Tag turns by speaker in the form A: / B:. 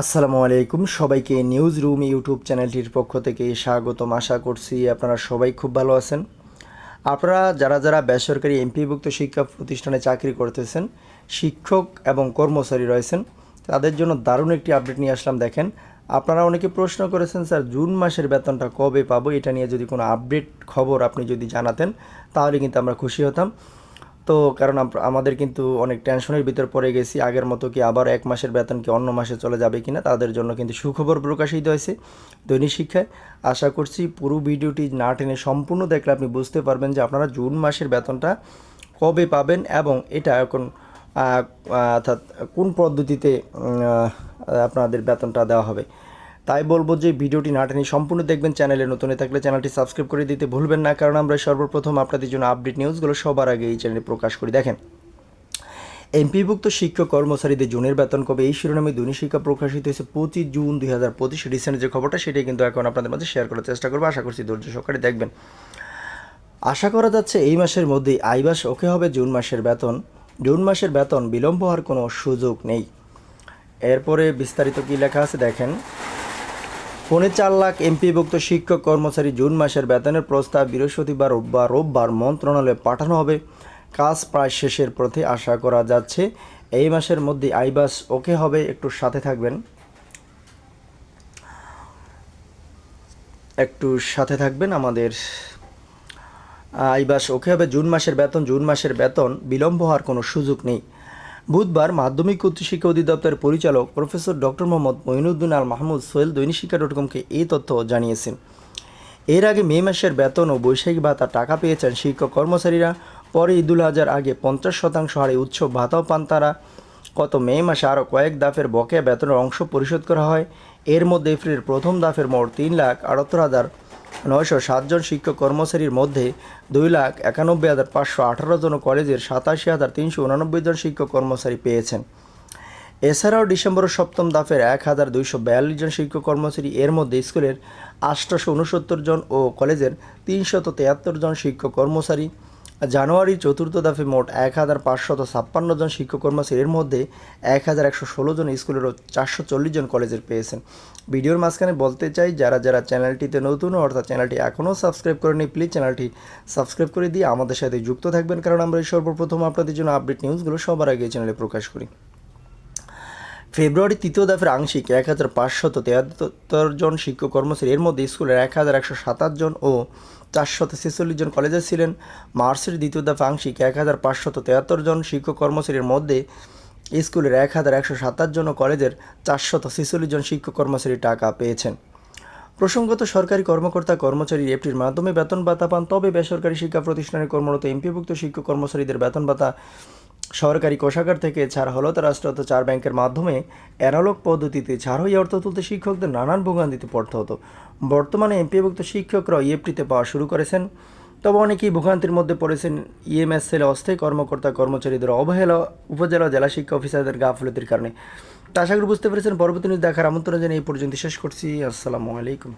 A: আসসালামু আলাইকুম। সবাইকে নিউজ রুম ইউটিউব চ্যানেলটির পক্ষ থেকে স্বাগতম। আশা করছি আপনারা সবাই খুব ভালো আছেন। আপনারা যারা যারা বেসরকারি এমপিভুক্ত শিক্ষা প্রতিষ্ঠানে চাকরি করতেছেন, শিক্ষক এবং কর্মচারী রয়েছেন, তাদের জন্য দারুণ একটি আপডেট নিয়ে আসলাম। দেখেন, আপনারা অনেকে প্রশ্ন করেছেন, স্যার, জুন মাসের বেতনটা কবে পাবো? এটা নিয়ে যদি কোনো আপডেট খবর আপনি যদি জানাতেন, তাহলে কিন্তু আমরা খুশি হতাম। তো কারণ আমাদের কিন্তু অনেক টেনশনের ভিতর পড়ে গেছি। আগের মতো কি আবার এক মাসের বেতন কি অন্য মাসে চলে যাবে কি না তাদের জন্য কিন্তু সুখবর প্রকাশিত হয়েছে দৈনিক শিক্ষায়। আশা করছি পুরো ভিডিওটি না টেনে সম্পূর্ণ দেখলে আপনি বুঝতে পারবেন যে আপনারা জুন মাসের বেতনটা কবে পাবেন এবং এটা এখন অর্থাৎ কোন পদ্ধতিতে আপনাদের বেতনটা দেওয়া হবে। তাই বলব যে ভিডিওটি না টেনে সম্পূর্ণ দেখবেন চ্যানেলে নতুন থাকলে চ্যানেলটি সাবস্ক্রাইব করে দিতে ভুলবেন না, কারণ আমরা সর্বপ্রথম আপনাদের জন্য আপডেট নিউজগুলো সবার আগে এই চ্যানেলে প্রকাশ করি। দেখেন, এমপিভুক্ত শিক্ষক কর্মচারীদের জুনের বেতন কবে? এই শিরোনামে শিক্ষা প্রকাশিত হয়েছে পঁচিশ জুন দুই হাজার পঁচিশ। রিসেন্ট যে খবরটা সেটাই কিন্তু এখন আপনাদের মাঝে শেয়ার করার চেষ্টা করব। আশা করছি ধৈর্য সহকারে দেখবেন। আশা করা যাচ্ছে এই মাসের মধ্যেই আইবাস ওকে হবে জুন মাসের বেতন। জুন মাসের বেতন বিলম্ব হওয়ার কোনো সুযোগ নেই। এরপরে বিস্তারিত কী লেখা আছে দেখেন পৌনে চার লাখ এমপিভুক্ত শিক্ষক কর্মচারী জুন মাসের বেতনের প্রস্তাব বৃহস্পতিবার বা রোববার মন্ত্রণালয়ে পাঠানো হবে। কাজ প্রায় শেষের পথে আশা করা যাচ্ছে এই মাসের মধ্যে আইবাস ওকে হবে। একটু সাথে থাকবেন। একটু সাথে থাকবেন আমাদের। আইবাস ওকে হবে। জুন মাসের বেতন, জুন মাসের বেতন বিলম্ব হওয়ার কোনো সুযোগ নেই। বুধবার মাধ্যমিক উচ্চশিক্ষা অধিদপ্তরের পরিচালক professor doctor Mohammad Moinuddin Al Mahmud Sohel Dainik Shiksha dot কমকে এই তথ্য জানিয়েছেন। এর আগে মে মাসের বেতন ও বৈশাখী ভাতা টাকা পেয়েছেন শিক্ষক কর্মচারীরা। পরে ঈদুল হাজার আগে পঞ্চাশ শতাংশ হারে উৎসব ভাতাও পান তারা। গত মে মাসে আরও কয়েক দাফের বকেয়া বেতনের অংশ পরিশোধ করা হয়। এর মধ্যে এপ্রিলের প্রথম দাফের মোট তিন লাখ আটাত্তর হাজার নয়শো সাতজন শিক্ষক কর্মচারীর মধ্যে দুই লাখ একানব্বই হাজার পাঁচশো আঠারো জন কলেজের সাতাশি হাজার তিনশো উনানব্বই জন শিক্ষক কর্মচারী পেয়েছেন। এছাড়াও ডিসেম্বরের সপ্তম দাফের এক হাজার দুইশো বিয়াল্লিশ জন শিক্ষক কর্মচারী এর মধ্যে স্কুলের আটশোশো উনসত্তর জন ও কলেজের তিনশত তেয়াত্তর জন শিক্ষক কর্মচারী জানুয়ারির চতুর্থ দফে মোট এক হাজার পাঁচশত ছাপ্পান্ন জন শিক্ষক কর্মচারীর মধ্যে এক হাজার একশো ষোলো জন স্কুলেরও চারশো চল্লিশ জন কলেজের পেয়েছেন। ভিডিওর মাঝখানে বলতে চাই, যারা যারা চ্যানেলটিতে নতুন অর্থাৎ চ্যানেলটি এখনও সাবস্ক্রাইব করেনি প্লিজ চ্যানেলটি সাবস্ক্রাইব করে দিয়ে আমাদের সাথে যুক্ত থাকবেন, কারণ আমরা এই সর্বপ্রথম আপনাদের জন্য আপডেট নিউজগুলো সবার আগে চ্যানেলে প্রকাশ করি। ফেব্রুয়ারি তৃতীয় দফের আংশিক এক হাজার পাঁচশত তেহাত্তর জন শিক্ষক কর্মচারী। এর মধ্যে স্কুলের এক হাজার একশো সাতাশ জন ও চারশত ছেচল্লিশ জন কলেজে ছিলেন। মার্চের দ্বিতীয় দাফে আংশিক এক হাজার পাঁচশত তেহাত্তর জন শিক্ষক কর্মচারীর মধ্যে স্কুলের এক হাজার একশো সাতাশ জন ও কলেজের চারশত ছেচল্লিশ জন শিক্ষক কর্মচারী টাকা পেয়েছেন। প্রসঙ্গত, সরকারি কর্মকর্তা কর্মচারী এফটির মাধ্যমে বেতন ভাতা পান, তবে বেসরকারি শিক্ষা প্রতিষ্ঠানে কর্মরত এমপিভুক্ত শিক্ষক কর্মচারীদের বেতন ভাতা সরকারি কোষাগার থেকে ছাড় হলো তা চার ব্যাংকের মাধ্যমে অ্যানালগ পদ্ধতিতে ছাড় হয়ে অর্থ তুলতে শিক্ষকদের নানান ভোগান্তিতে পড়তে হতো। বর্তমানে এমপিভুক্ত শিক্ষকরা ইএফটিতে পাওয়া শুরু করেছেন। তবে অনেকেই ভোগান্তির মধ্যে পড়েছেন ইএমএস সেলে অস্থায়ী কর্মকর্তা কর্মচারীদের অবহেলা উপজেলা জেলা শিক্ষা অফিসারদের গাফলতির কারণে। তা আশা করি বুঝতে পেরেছেন। পরবর্তী নিউজ দেখার আমন্ত্রণ জানিয়ে এই পর্যন্ত শেষ করছি। আসসালামু আলাইকুম।